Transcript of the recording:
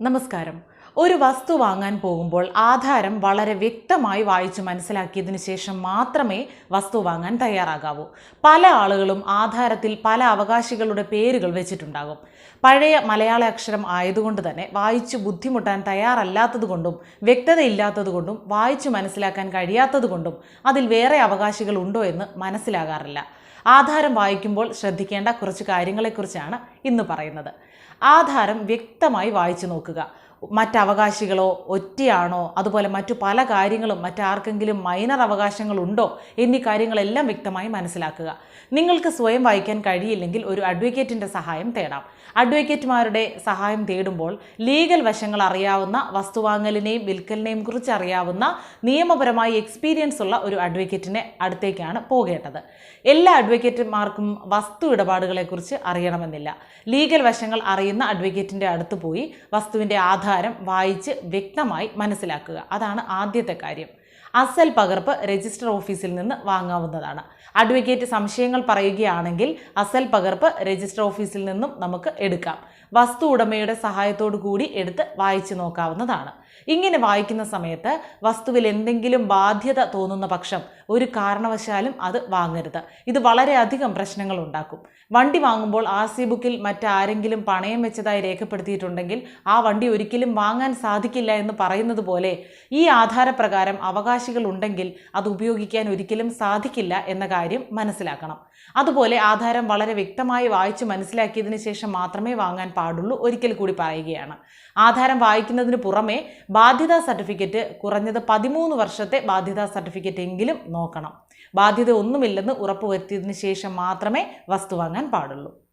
നമസ്കാരം. ഒരു വസ്തു വാങ്ങാൻ പോകുമ്പോൾ ആധാരം വളരെ വ്യക്തമായി വായിച്ചു മനസ്സിലാക്കിയതിനു ശേഷം മാത്രമേ വസ്തു വാങ്ങാൻ തയ്യാറാകാവൂ. പല ആളുകളും ആധാരത്തിൽ പല അവകാശികളുടെ പേരുകൾ വെച്ചിട്ടുണ്ടാകും. പഴയ മലയാള അക്ഷരം ആയതുകൊണ്ട് തന്നെ വായിച്ചു ബുദ്ധിമുട്ടാൻ തയ്യാറല്ലാത്തതുകൊണ്ടും വ്യക്തതയില്ലാത്തതുകൊണ്ടും വായിച്ചു മനസ്സിലാക്കാൻ കഴിയാത്തതുകൊണ്ടും അതിൽ വേറെ അവകാശികൾ ഉണ്ടോ എന്ന് മനസ്സിലാകാറില്ല. ആധാരം വായിക്കുമ്പോൾ ശ്രദ്ധിക്കേണ്ട കുറച്ച് കാര്യങ്ങളെക്കുറിച്ചാണ് ഇന്ന് പറയുന്നത്. ആധാരം വ്യക്തമായി വായിച്ചു നോക്കുക. മറ്റവകാശികളോ ഒറ്റയാണോ? അതുപോലെ മറ്റു പല കാര്യങ്ങളും മറ്റാർക്കെങ്കിലും മൈനർ അവകാശങ്ങളുണ്ടോ? എന്നീ കാര്യങ്ങളെല്ലാം വ്യക്തമായി മനസ്സിലാക്കുക. നിങ്ങൾക്ക് സ്വയം വായിക്കാൻ കഴിയില്ലെങ്കിൽ ഒരു അഡ്വക്കേറ്റിന്റെ സഹായം തേടാം. അഡ്വക്കേറ്റുമാരുടെ സഹായം തേടുമ്പോൾ ലീഗൽ വശങ്ങൾ അറിയാവുന്ന വസ്തുവാങ്ങലിനെയും വിൽക്കലിനെയും കുറിച്ച് അറിയാവുന്ന നിയമപരമായി എക്സ്പീരിയൻസ് ഉള്ള ഒരു അഡ്വക്കേറ്റിനെ അടുത്തേക്കാണ് പോകേണ്ടത്. എല്ലാ അഡ്വക്കേറ്റുമാർക്കും വസ്തു ഇടപാടുകളെക്കുറിച്ച് അറിയണമെന്നില്ല. ലീഗൽ വശങ്ങൾ അറിയുന്ന അഡ്വക്കേറ്റിന്റെ അടുത്ത് പോയി വസ്തുവിന്റെ ആധാരം വായിച്ച് വ്യക്തമായി മനസ്സിലാക്കുക. അതാണ് ആദ്യത്തെ കാര്യം. അസൽ പകർപ്പ് രജിസ്റ്റർ ഓഫീസിൽ നിന്ന് വാങ്ങാവുന്നതാണ്. അഡ്വക്കേറ്റ് സംശയങ്ങൾ പറയുകയാണെങ്കിൽ അസൽ പകർപ്പ് രജിസ്റ്റർ ഓഫീസിൽ നിന്നും നമുക്ക് എടുക്കാം. വസ്തു ഉടമയുടെ സഹായത്തോടു കൂടി എടുത്ത് വായിച്ചു നോക്കാവുന്നതാണ്. ഇങ്ങനെ വായിക്കുന്ന സമയത്ത് വസ്തുവിൽ എന്തെങ്കിലും ബാധ്യത തോന്നുന്ന പക്ഷം ഒരു കാരണവശാലും അത് വാങ്ങരുത്. ഇത് വളരെയധികം പ്രശ്നങ്ങൾ ഉണ്ടാക്കും. വണ്ടി വാങ്ങുമ്പോൾ ആർ സി ബുക്കിൽ മറ്റാരെങ്കിലും പണയം വെച്ചതായി രേഖപ്പെടുത്തിയിട്ടുണ്ടെങ്കിൽ ആ വണ്ടി ഒരിക്കലും വാങ്ങാൻ സാധിക്കില്ല എന്ന് പറയുന്നത് പോലെ ഈ ആധാരപ്രകാരം അവകാശികൾ ഉണ്ടെങ്കിൽ അത് ഉപയോഗിക്കാൻ ഒരിക്കലും സാധിക്കില്ല എന്ന കാര്യം മനസ്സിലാക്കണം. അതുപോലെ ആധാരം വളരെ വ്യക്തമായി വായിച്ച് മനസ്സിലാക്കിയതിന് ശേഷം മാത്രമേ വാങ്ങാൻ പാടുള്ളൂ ഒരിക്കൽ കൂടി പറയുകയാണ്. ആധാരം വായിക്കുന്നതിന് പുറമെ ബാധ്യതാ സർട്ടിഫിക്കറ്റ് കുറഞ്ഞത് പതിമൂന്ന് വർഷത്തെ ബാധ്യതാ സർട്ടിഫിക്കറ്റ് എങ്കിലും നോക്കണം. ബാധ്യത ഒന്നുമില്ലെന്ന് ഉറപ്പുവരുത്തിയതിന് ശേഷം മാത്രമേ വസ്തു വാങ്ങാൻ പാടുള്ളൂ.